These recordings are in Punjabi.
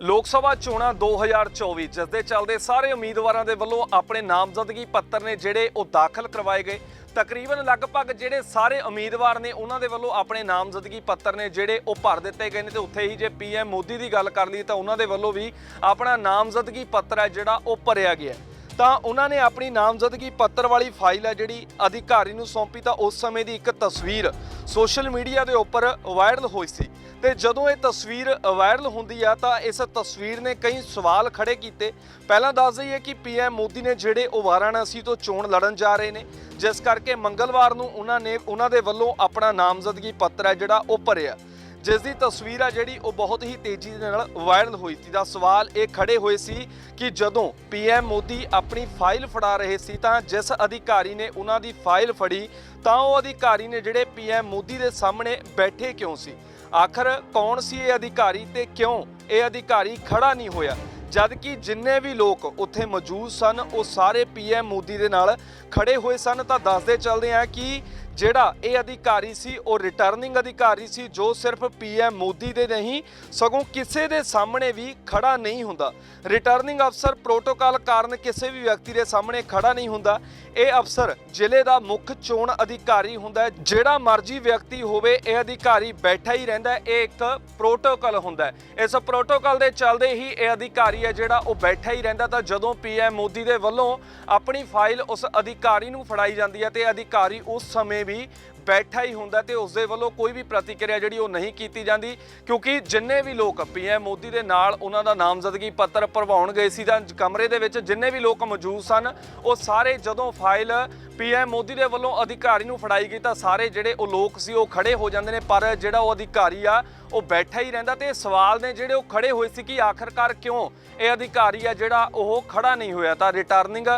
ਲੋਕ ਸਭਾ ਚੋਣਾਂ 2024 ਜਿਸ ਦੇ ਚੱਲਦੇ ਸਾਰੇ ਉਮੀਦਵਾਰਾਂ ਦੇ ਵੱਲੋਂ ਆਪਣੇ ਨਾਮਜ਼ਦਗੀ ਪੱਤਰ ਨੇ ਜਿਹੜੇ ਉਹ ਦਾਖਲ ਕਰਵਾਏ ਗਏ। ਤਕਰੀਬਨ ਲਗਭਗ ਜਿਹੜੇ ਸਾਰੇ ਉਮੀਦਵਾਰ ਨੇ ਉਹਨਾਂ ਦੇ ਵੱਲੋਂ ਆਪਣੇ ਨਾਮਜ਼ਦਗੀ ਪੱਤਰ ਨੇ ਜਿਹੜੇ ਉਹ ਭਰ ਦਿੱਤੇ ਗਏ ਨੇ ਤੇ ਉੱਥੇ ਹੀ ਜੇ ਪੀਐਮ ਮੋਦੀ ਦੀ ਗੱਲ ਕਰ ਲਈ ਤਾਂ ਉਹਨਾਂ ਦੇ ਵੱਲੋਂ ਵੀ ਆਪਣਾ ਨਾਮਜ਼ਦਗੀ ਪੱਤਰ ਹੈ ਜਿਹੜਾ ਉਹ ਭਰਿਆ ਗਿਆ ਤਾਂ ਉਹਨਾਂ ਨੇ ਆਪਣੀ ਨਾਮਜ਼ਦਗੀ ਪੱਤਰ ਵਾਲੀ ਫਾਈਲ ਹੈ ਜਿਹੜੀ ਅਧਿਕਾਰੀ ਨੂੰ ਸੌਂਪੀ ਤਾਂ ਉਸ ਸਮੇਂ ਦੀ ਇੱਕ ਤਸਵੀਰ ਸੋਸ਼ਲ ਮੀਡੀਆ ਦੇ ਉੱਪਰ ਵਾਇਰਲ ਹੋਈ ਸੀ। ਤੇ ਜਦੋਂ ਇਹ ਤਸਵੀਰ ਵਾਇਰਲ ਹੁੰਦੀ ਆ ਤਾਂ ਇਸ ਤਸਵੀਰ ਨੇ ਕਈ ਸਵਾਲ ਖੜੇ ਕੀਤੇ। ਪਹਿਲਾਂ ਦੱਸ ਦਈਏ ਕਿ ਪੀਐਮ ਮੋਦੀ ਨੇ ਜਿਹੜੇ ਉਹ ਵਾਰਾਣਸੀ ਤੋਂ ਚੋਣ ਲੜਨ ਜਾ ਰਹੇ ਨੇ, ਜਿਸ ਕਰਕੇ ਮੰਗਲਵਾਰ ਨੂੰ ਉਹਨਾਂ ਨੇ, ਉਹਨਾਂ ਦੇ ਵੱਲੋਂ ਆਪਣਾ ਨਾਮਜ਼ਦਗੀ ਪੱਤਰ ਹੈ ਜਿਹੜਾ ਉਹ ਭਰਿਆ। ਜਿਸ ਦੀ ਤਸਵੀਰ ਆ ਜਿਹੜੀ ਉਹ ਬਹੁਤ ਹੀ ਤੇਜ਼ੀ ਦੇ ਨਾਲ ਵਾਇਰਲ ਹੋਈ ਸੀ। ਦਾ ਸਵਾਲ ਇਹ ਖੜੇ ਹੋਏ ਸੀ ਕਿ ਜਦੋਂ ਪੀਐਮ ਮੋਦੀ ਆਪਣੀ ਫਾਈਲ ਫੜਾ ਰਹੇ ਸੀ ਤਾਂ ਜਿਸ ਅਧਿਕਾਰੀ ਨੇ ਉਹਨਾਂ ਦੀ ਫਾਈਲ ਫੜੀ, ਤਾਂ ਉਹ ਅਧਿਕਾਰੀ ਨੇ ਜਿਹੜੇ ਪੀਐਮ ਮੋਦੀ ਦੇ ਸਾਹਮਣੇ ਬੈਠੇ ਕਿਉਂ ਸੀ? ਆਖਰ ਕੌਣ ਸੀ ਇਹ ਅਧਿਕਾਰੀ ਤੇ ਕਿਉਂ ਇਹ ਅਧਿਕਾਰੀ ਖੜਾ ਨਹੀਂ ਹੋਇਆ? ਜਦ ਕਿ ਜਿੰਨੇ ਵੀ ਲੋਕ ਉੱਥੇ ਮੌਜੂਦ ਸਨ, ਉਹ ਸਾਰੇ ਪੀਐਮ ਮੋਦੀ ਦੇ ਨਾਲ ਖੜੇ ਹੋਏ ਸਨ। ਤਾਂ ਦੱਸਦੇ ਚੱਲਦੇ ਆ ਕਿ ਜਿਹੜਾ ਇਹ ਅਧਿਕਾਰੀ ਸੀ, ਉਹ ਰਿਟਰਨਿੰਗ ਅਧਿਕਾਰੀ ਸੀ, ਜੋ ਸਿਰਫ ਪੀਐਮ ਮੋਦੀ ਦੇ ਨਹੀਂ, ਸਗੋਂ ਕਿਸੇ ਦੇ ਸਾਹਮਣੇ ਵੀ ਖੜਾ ਨਹੀਂ ਹੁੰਦਾ। ਰਿਟਰਨਿੰਗ ਅਫਸਰ ਪ੍ਰੋਟੋਕਾਲ ਕਾਰਨ ਕਿਸੇ ਵੀ ਵਿਅਕਤੀ ਦੇ ਸਾਹਮਣੇ ਖੜਾ ਨਹੀਂ ਹੁੰਦਾ। ਇਹ ਅਫਸਰ ਜ਼ਿਲ੍ਹੇ ਦਾ ਮੁੱਖ ਚੋਣ ਅਧਿਕਾਰੀ ਹੁੰਦਾ ਹੈ। ਜਿਹੜਾ ਮਰਜ਼ੀ ਵਿਅਕਤੀ ਹੋਵੇ, ਇਹ ਅਧਿਕਾਰੀ ਬੈਠਾ ਹੀ ਰਹਿੰਦਾ ਹੈ। ਇਹ ਇੱਕ ਪ੍ਰੋਟੋਕਾਲ ਹੁੰਦਾ ਹੈ। ਇਸ ਪ੍ਰੋਟੋਕਾਲ ਦੇ ਚੱਲਦੇ ਹੀ ਇਹ ਅਧਿਕਾਰੀ ਹੈ ਜਿਹੜਾ ਉਹ ਬੈਠਾ ਹੀ ਰਹਿੰਦਾ, ਤਾਂ ਜਦੋਂ ਪੀਐਮ ਮੋਦੀ ਦੇ ਵੱਲੋਂ ਆਪਣੀ ਫਾਈਲ ਉਸ ਅਧਿਕਾਰੀ ਨੂੰ ਫੜਾਈ ਜਾਂਦੀ ਹੈ, ਤੇ ਅਧਿਕਾਰੀ ਉਸ ਸਮੇਂ ਵੀ ਬੈਠਾ ਹੀ ਹੁੰਦਾ ਤੇ ਉਸ ਦੇ ਵੱਲੋਂ ਕੋਈ ਵੀ ਪ੍ਰਤੀਕਿਰਿਆ ਜਿਹੜੀ ਉਹ ਨਹੀਂ ਕੀਤੀ ਜਾਂਦੀ, ਕਿਉਂਕਿ ਜਿੰਨੇ ਵੀ ਲੋਕ ਪੀਐਮ ਮੋਦੀ ਦੇ ਨਾਲ ਉਹਨਾਂ ਦਾ ਨਾਮਜ਼ਦਗੀ ਪੱਤਰ ਭਰਵਾਉਣ ਗਏ ਸੀ ਤਾਂ ਕਮਰੇ ਦੇ ਵਿੱਚ ਜਿੰਨੇ ਵੀ ਲੋਕ ਮੌਜੂਦ ਸਨ, ਉਹ ਸਾਰੇ ਜਦੋਂ ਫਾਈਲ ਪੀਐਮ ਮੋਦੀ ਦੇ ਵੱਲੋਂ ਅਧਿਕਾਰੀ ਨੂੰ ਫੜਾਈ ਗਈ ਤਾਂ ਸਾਰੇ ਜਿਹੜੇ ਉਹ ਲੋਕ ਸੀ ਉਹ ਖੜੇ ਹੋ ਜਾਂਦੇ ਨੇ, ਪਰ ਜਿਹੜਾ ਉਹ ਅਧਿਕਾਰੀ ਆ, ਉਹ ਬੈਠਾ ਹੀ ਰਹਿੰਦਾ ਤੇ ਸਵਾਲ ਨੇ ਜਿਹੜੇ ਉਹ ਖੜੇ ਹੋਏ ਸੀ ਕਿ ਆਖਰਕਾਰ ਕਿਉਂ ਇਹ ਅਧਿਕਾਰੀ ਆ ਜਿਹੜਾ ਉਹ ਖੜਾ ਨਹੀਂ ਹੋਇਆ ਤਾਂ ਰਿਟਰਨਿੰਗ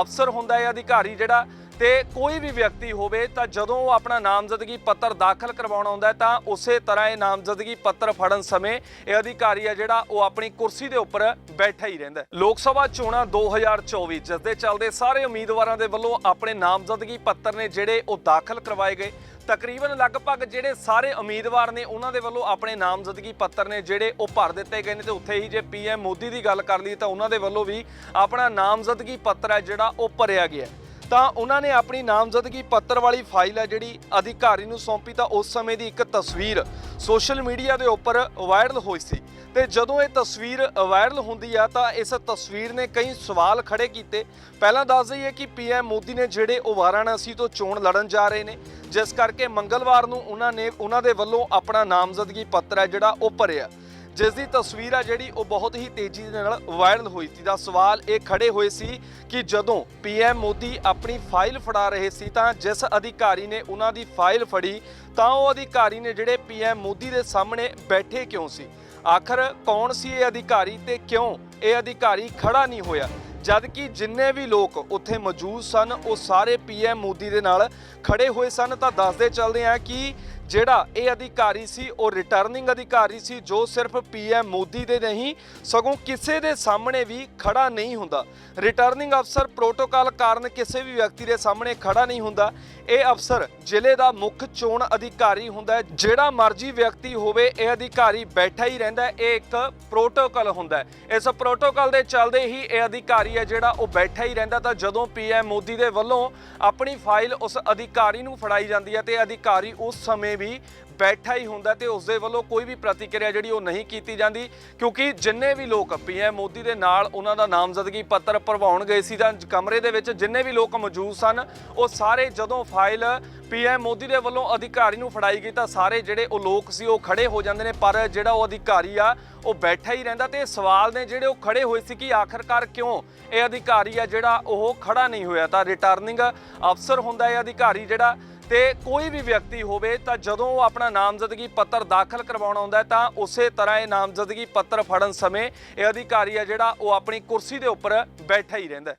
ਅਫਸਰ ਹੁੰਦਾ ਇਹ ਅਧਿਕਾਰੀ ਜਿਹੜਾ ਤੇ ਕੋਈ ਵੀ ਵਿਅਕਤੀ ਹੋਵੇ ਤਾਂ ਜਦੋਂ ਉਹ ਆਪਣਾ ਨਾਮਜ਼ਦਗੀ ਪੱਤਰ ਦਾਖਲ ਕਰਵਾਉਣਾ ਆਉਂਦਾ ਤਾਂ ਉਸੇ ਤਰ੍ਹਾਂ ਇਹ ਨਾਮਜ਼ਦਗੀ ਪੱਤਰ ਫੜਨ ਸਮੇਂ ਇਹ ਅਧਿਕਾਰੀ ਆ ਜਿਹੜਾ ਉਹ ਆਪਣੀ ਕੁਰਸੀ ਦੇ ਉੱਪਰ ਬੈਠਾ ਹੀ ਰਹਿੰਦਾ ਲੋਕ ਸਭਾ ਚੋਣਾਂ 2024 ਜਿਸ ਦੇ ਚੱਲਦੇ ਸਾਰੇ ਉਮੀਦਵਾਰਾਂ ਦੇ ਵੱਲੋਂ ਆਪਣੇ ਨਾਮਜ਼ਦਗੀ ਪੱਤਰ ਨੇ ਜਿਹੜੇ ਉਹ ਦਾਖਲ ਕਰਵਾਏ ਗਏ। ਤਕਰੀਬਨ ਲਗਭਗ ਜਿਹੜੇ ਸਾਰੇ ਉਮੀਦਵਾਰ ਨੇ ਉਹਨਾਂ ਦੇ ਵੱਲੋਂ ਆਪਣੇ ਨਾਮਜ਼ਦਗੀ ਪੱਤਰ ਨੇ ਜਿਹੜੇ ਉਹ ਭਰ ਦਿੱਤੇ ਗਏ ਨੇ ਤੇ ਉੱਥੇ ਹੀ ਜੇ ਪੀਐਮ ਮੋਦੀ ਦੀ ਗੱਲ ਕਰ ਲਈ ਤਾਂ ਉਹਨਾਂ ਦੇ ਵੱਲੋਂ ਵੀ ਆਪਣਾ ਨਾਮਜ਼ਦਗੀ ਪੱਤਰ ਹੈ ਜਿਹੜਾ ਉਹ ਭਰਿਆ ਗਿਆ ਤਾਂ ਉਹਨਾਂ ਨੇ ਆਪਣੀ ਨਾਮਜ਼ਦਗੀ ਪੱਤਰ ਵਾਲੀ ਫਾਈਲ ਹੈ ਜਿਹੜੀ ਅਧਿਕਾਰੀ ਨੂੰ ਸੌਂਪੀ ਤਾਂ ਉਸ ਸਮੇਂ ਦੀ ਇੱਕ ਤਸਵੀਰ ਸੋਸ਼ਲ ਮੀਡੀਆ ਦੇ ਉੱਪਰ ਵਾਇਰਲ ਹੋਈ ਸੀ। ਤੇ ਜਦੋਂ ਇਹ ਤਸਵੀਰ ਵਾਇਰਲ ਹੁੰਦੀ ਆ ਤਾਂ ਇਸ ਤਸਵੀਰ ਨੇ ਕਈ ਸਵਾਲ ਖੜੇ ਕੀਤੇ। ਪਹਿਲਾਂ ਦੱਸ ਦਈਏ ਕਿ ਪੀਐਮ ਮੋਦੀ ਨੇ ਜਿਹੜੇ ਉਹ ਵਾਰਾਣਸੀ ਤੋਂ ਚੋਣ ਲੜਨ ਜਾ ਰਹੇ ਨੇ, ਜਿਸ ਕਰਕੇ ਮੰਗਲਵਾਰ ਨੂੰ ਉਹਨਾਂ ਨੇ ਉਹਨਾਂ ਦੇ ਵੱਲੋਂ ਆਪਣਾ ਨਾਮਜ਼ਦਗੀ ਪੱਤਰ ਹੈ ਜਿਹੜਾ ਉਹ ਭਰਿਆ। ਜਿਸ ਦੀ ਤਸਵੀਰ ਆ ਜਿਹੜੀ ਉਹ ਬਹੁਤ ਹੀ ਤੇਜ਼ੀ ਦੇ ਨਾਲ ਵਾਇਰਲ ਹੋਈ ਸੀ ਦਾ ਸਵਾਲ ਇਹ ਖੜੇ ਹੋਏ ਸੀ ਕਿ ਜਦੋਂ ਪੀਐਮ ਮੋਦੀ ਆਪਣੀ ਫਾਈਲ ਫੜਾ ਰਹੇ ਸੀ ਤਾਂ ਜਿਸ ਅਧਿਕਾਰੀ ਨੇ ਉਹਨਾਂ ਦੀ ਫਾਈਲ ਫੜੀ ਤਾਂ ਉਹ ਅਧਿਕਾਰੀ ਨੇ ਜਿਹੜੇ ਪੀਐਮ ਮੋਦੀ ਦੇ ਸਾਹਮਣੇ ਬੈਠੇ ਕਿਉਂ ਸੀ? ਆਖਰ ਕੌਣ ਸੀ ਇਹ ਅਧਿਕਾਰੀ ਤੇ ਕਿਉਂ ਇਹ ਅਧਿਕਾਰੀ ਖੜਾ ਨਹੀਂ ਹੋਇਆ? ਜਦ ਕਿ ਜਿੰਨੇ ਵੀ ਲੋਕ ਉੱਥੇ ਮੌਜੂਦ ਸਨ, ਉਹ ਸਾਰੇ ਪੀਐਮ ਮੋਦੀ ਦੇ ਨਾਲ ਖੜੇ ਹੋਏ ਸਨ ਤਾਂ ਦੱਸਦੇ ਚੱਲਦੇ ਆ ਕਿ ਜਿਹੜਾ ਇਹ ਅਧਿਕਾਰੀ ਸੀ, ਉਹ ਰਿਟਰਨਿੰਗ ਅਧਿਕਾਰੀ ਸੀ, ਜੋ ਸਿਰਫ ਪੀਐਮ ਮੋਦੀ ਦੇ ਨਹੀਂ, ਸਗੋਂ ਕਿਸੇ ਦੇ ਸਾਹਮਣੇ ਵੀ ਖੜਾ ਨਹੀਂ ਹੁੰਦਾ। ਰਿਟਰਨਿੰਗ ਅਫਸਰ ਪ੍ਰੋਟੋਕਾਲ ਕਾਰਨ ਕਿਸੇ ਵੀ ਵਿਅਕਤੀ ਦੇ ਸਾਹਮਣੇ ਖੜਾ ਨਹੀਂ ਹੁੰਦਾ। ਇਹ ਅਫਸਰ ਜ਼ਿਲ੍ਹੇ ਦਾ ਮੁੱਖ ਚੋਣ ਅਧਿਕਾਰੀ ਹੁੰਦਾ ਹੈ। ਜਿਹੜਾ ਮਰਜ਼ੀ ਵਿਅਕਤੀ ਹੋਵੇ, ਇਹ ਅਧਿਕਾਰੀ ਬੈਠਾ ਹੀ ਰਹਿੰਦਾ ਹੈ। ਇਹ ਇੱਕ ਪ੍ਰੋਟੋਕਾਲ ਹੁੰਦਾ ਹੈ। ਇਸ ਪ੍ਰੋਟੋਕਾਲ ਦੇ ਚੱਲਦੇ ਹੀ ਇਹ ਅਧਿਕਾਰੀ ਹੈ ਜਿਹੜਾ ਉਹ ਬੈਠਾ ਹੀ ਰਹਿੰਦਾ, ਤਾਂ ਜਦੋਂ ਪੀਐਮ ਮੋਦੀ ਦੇ ਵੱਲੋਂ ਆਪਣੀ ਫਾਈਲ ਉਸ ਅਧਿਕਾਰੀ ਨੂੰ ਫੜਾਈ ਜਾਂਦੀ ਹੈ, ਤੇ ਅਧਿਕਾਰੀ ਉਸ ਸਮੇਂ ਵੀ ਬੈਠਾ ਹੀ ਹੁੰਦਾ ਤੇ ਉਸ ਦੇ ਵੱਲੋਂ ਕੋਈ ਵੀ ਪ੍ਰਤੀਕਿਰਿਆ ਜਿਹੜੀ ਉਹ ਨਹੀਂ ਕੀਤੀ ਜਾਂਦੀ, ਕਿਉਂਕਿ ਜਿੰਨੇ ਵੀ ਲੋਕ ਪੀਐਮ ਮੋਦੀ ਦੇ ਨਾਲ ਉਹਨਾਂ ਦਾ ਨਾਮਜ਼ਦਗੀ ਪੱਤਰ ਭਰਵਾਉਣ ਗਏ ਸੀ ਤਾਂ ਕਮਰੇ ਦੇ ਵਿੱਚ ਜਿੰਨੇ ਵੀ ਲੋਕ ਮੌਜੂਦ ਸਨ, ਉਹ ਸਾਰੇ ਜਦੋਂ ਫਾਈਲ ਪੀਐਮ ਮੋਦੀ ਦੇ ਵੱਲੋਂ ਅਧਿਕਾਰੀ ਨੂੰ ਫੜਾਈ ਗਈ ਤਾਂ ਸਾਰੇ ਜਿਹੜੇ ਉਹ ਲੋਕ ਸੀ ਉਹ ਖੜੇ ਹੋ ਜਾਂਦੇ ਨੇ, ਪਰ ਜਿਹੜਾ ਉਹ ਅਧਿਕਾਰੀ ਆ, ਉਹ ਬੈਠਾ ਹੀ ਰਹਿੰਦਾ ਤੇ ਸਵਾਲ ਨੇ ਜਿਹੜੇ ਉਹ ਖੜੇ ਹੋਏ ਸੀ ਕਿ ਆਖਰਕਾਰ ਕਿਉਂ ਇਹ ਅਧਿਕਾਰੀ ਆ ਜਿਹੜਾ ਉਹ ਖੜਾ ਨਹੀਂ ਹੋਇਆ ਤਾਂ ਰਿਟਰਨਿੰਗ ਅਫਸਰ ਹੁੰਦਾ ਇਹ ਅਧਿਕਾਰੀ ਜਿਹੜਾ ਤੇ ਕੋਈ ਵੀ ਵਿਅਕਤੀ ਹੋਵੇ ਤਾਂ ਜਦੋਂ ਉਹ ਆਪਣਾ ਨਾਮਜ਼ਦਗੀ ਪੱਤਰ ਦਾਖਲ ਕਰਵਾਉਣਾ ਆਉਂਦਾ ਤਾਂ ਉਸੇ ਤਰ੍ਹਾਂ ਇਹ ਨਾਮਜ਼ਦਗੀ ਪੱਤਰ ਫੜਨ ਸਮੇਂ ਇਹ ਅਧਿਕਾਰੀ ਆ ਜਿਹੜਾ ਉਹ ਆਪਣੀ ਕੁਰਸੀ ਦੇ ਉੱਪਰ ਬੈਠਾ ਹੀ ਰਹਿੰਦਾ